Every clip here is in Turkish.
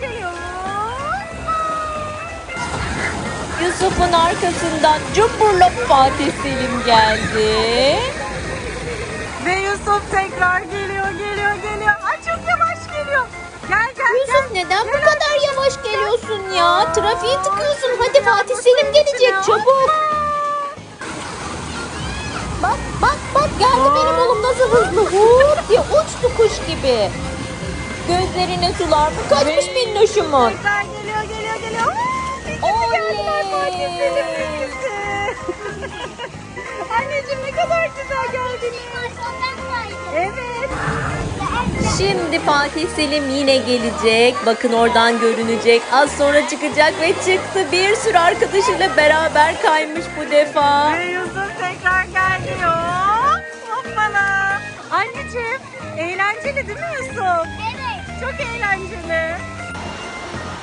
geliyor. Yusuf'un arkasından cumburlop Fatih Selim geldi. Ve Yusuf tekrar geliyor, geliyor, geliyor. Ay çok yavaş geliyor. Gel gel Yusuf gel. neden bu kadar yavaş geliyorsun ya? Trafiği tıkıyorsun. Hadi Fatih Selim gelecek çabuk. Bak bak bak geldi benim oğlum nasıl hızlı. Hop diye uçtu kuş gibi. Gözlerine sular mı kaçmış minnoşumun? Tekrar geliyor, geliyor, geliyor. Oley! Anneciğim ne kadar güzel geldin. Evet. Şimdi Fatih Selim yine gelecek. Bakın oradan görünecek. Az sonra çıkacak ve çıktı. Bir sürü arkadaşıyla beraber kaymış bu defa. Ve Yusuf tekrar geldi. Hop, Hoppala. Anneciğim eğlenceli değil mi Yusuf? Evet. Çok eğlenceli.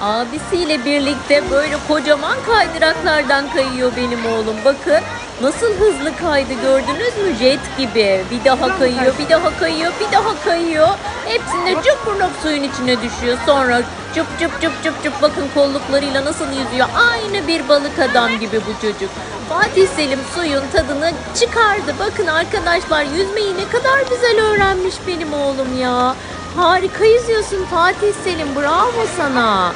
Abisiyle birlikte böyle kocaman kaydıraklardan kayıyor benim oğlum. Bakın nasıl hızlı kaydı gördünüz mü? Jet gibi. Bir daha kayıyor, bir daha kayıyor, bir daha kayıyor. Hepsinde cıpırlop suyun içine düşüyor. Sonra cıp cıp cıp cıp cıp bakın kolluklarıyla nasıl yüzüyor. Aynı bir balık adam gibi bu çocuk. Fatih Selim suyun tadını çıkardı. Bakın arkadaşlar yüzmeyi ne kadar güzel öğrenmiş benim oğlum ya. Harika yüzüyorsun Fatih Selim. Bravo sana.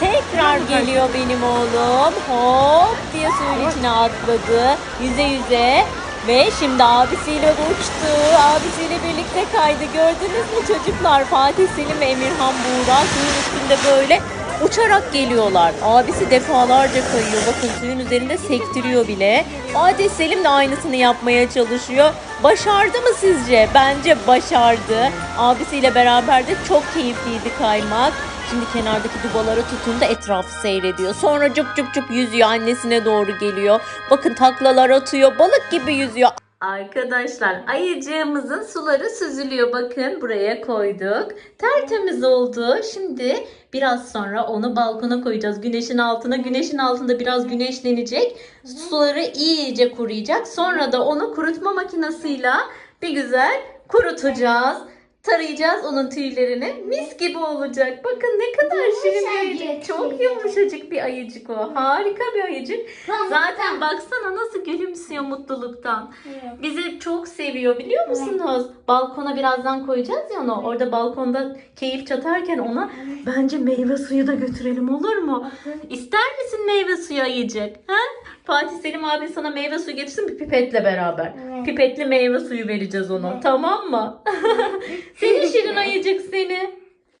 Tekrar geliyor benim oğlum. Hop diye suyun içine atladı. Yüze yüze. Ve şimdi abisiyle uçtu. Abisiyle birlikte kaydı. Gördünüz mü çocuklar? Fatih Selim ve Emirhan Buğra suyun üstünde böyle uçarak geliyorlar. Abisi defalarca kayıyor. Bakın suyun üzerinde sektiriyor bile. Fatih Selim de aynısını yapmaya çalışıyor. Başardı mı sizce? Bence başardı. Abisiyle beraber de çok keyifliydi kaymak. Şimdi kenardaki dubalara tutundu etrafı seyrediyor. Sonra cıp cıp cıp yüzüyor annesine doğru geliyor. Bakın taklalar atıyor balık gibi yüzüyor. Arkadaşlar ayıcığımızın suları süzülüyor. Bakın buraya koyduk. Tertemiz oldu. Şimdi biraz sonra onu balkona koyacağız. Güneşin altına. Güneşin altında biraz güneşlenecek. Suları iyice kuruyacak. Sonra da onu kurutma makinesiyle bir güzel kurutacağız. Tarayacağız onun tüylerini. Mis gibi olacak. Bakın ne kadar şirin bir ayıcık. Çok yumuşacık bir ayıcık o. Harika bir ayıcık. Zaten baksana nasıl gülümsüyor mutluluktan. Bizi çok seviyor biliyor musunuz? Balkona birazdan koyacağız ya onu. Orada balkonda keyif çatarken ona bence meyve suyu da götürelim olur mu? İster misin meyve suyu ayıcık? Ha? Fatih Selim abi sana meyve suyu getirsin bir pipetle beraber. Evet. Pipetli meyve suyu vereceğiz ona. Evet. Tamam mı? seni Şirin ayıcık seni.